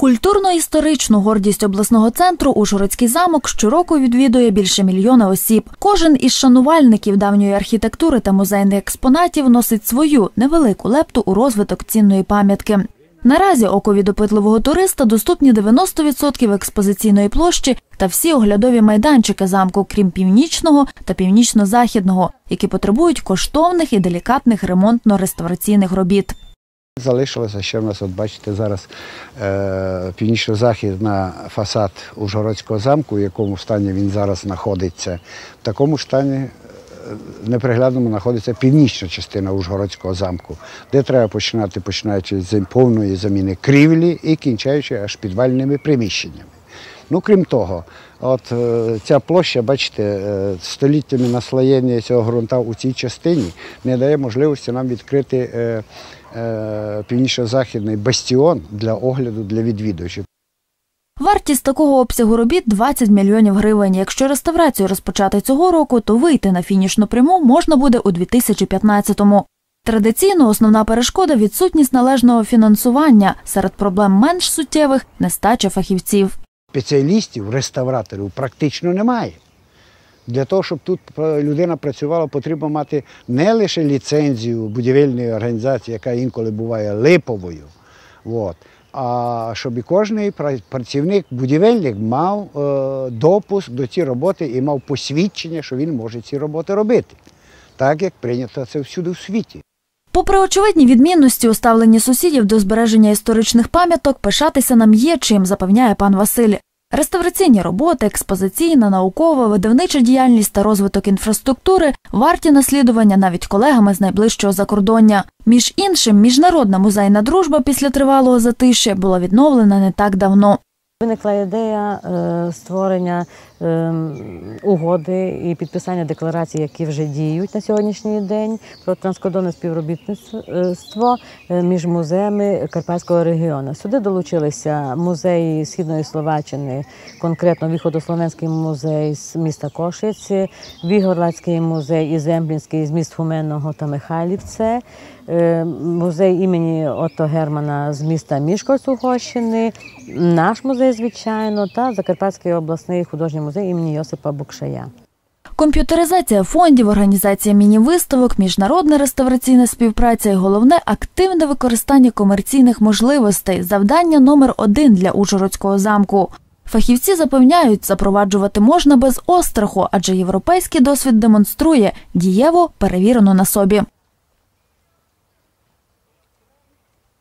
Культурно-історичну гордість обласного центру Ужгородський замок щороку відвідує більше мільйона осіб. Кожен із шанувальників давньої архітектури та музейних експонатів носить свою невелику лепту у розвиток цінної пам'ятки. Наразі окові допитливого туриста доступні 90% експозиційної площі та всі оглядові майданчики замку, крім північного та північно-західного, які потребують коштовних і делікатних ремонтно-реставраційних робіт. Залишилося ще в нас, от бачите, зараз е, північно-західна фасад Ужгородського замку, в якому стані він зараз знаходиться. В такому стані е, неприглядному знаходиться північна частина Ужгородського замку, де треба починати, починаючи з повної заміни крівлі і кінчаючи аж підвальними приміщеннями. Ну, крім того, от е, ця площа, бачите, е, століттями наслоєння цього ґрунта у цій частині не дає можливості нам відкрити північно-західний бастіон для огляду для відвідувачів. Вартість такого обсягу робіт 20 мільйонів гривень. Якщо реставрацію розпочати цього року, то вийти на фінішну пряму можна буде у 2015-му. Традиційно основна перешкода відсутність належного фінансування. Серед проблем менш суттєвих нестача фахівців. Спеціалістів, реставраторів практично немає. Для того, щоб тут людина працювала, потрібно мати не лише ліцензію будівельної організації, яка інколи буває липовою, от, а щоб і кожен працівник, будівельник мав е, допуск до цієї роботи і мав посвідчення, що він може ці роботи робити, так як прийнято це всюди в світі. Попри очевидні відмінності у ставленні сусідів до збереження історичних пам'яток, пишатися нам є чим, запевняє пан Василь. Реставраційні роботи, експозиційна, наукова, видавнича діяльність та розвиток інфраструктури варті наслідування навіть колегами з найближчого закордоння. Між іншим, міжнародна музейна дружба після тривалого затишя була відновлена не так давно. Виникла ідея е, створення е, угоди і підписання декларацій, які вже діють на сьогоднішній день про транскордонне співробітництво е, між музеями Карпатського регіону. Сюди долучилися музеї Східної Словаччини, конкретно Віходословенський музей з міста Кошиці, Вігорлацький музей і Земплінський з міст Фуменного та Михайлівце, музей імені Отто Германа з міста Мішкольц Угорщини, наш звичайно, та Закарпатський обласний художній музей імені Йосипа Букшая. Комп'ютеризація фондів, організація міні-виставок, міжнародна реставраційна співпраця і головне активне використання комерційних можливостей завдання номер один для Ужгородського замку. Фахівці запевняють, запроваджувати можна без остраху, адже європейський досвід демонструє дієво перевірено на собі.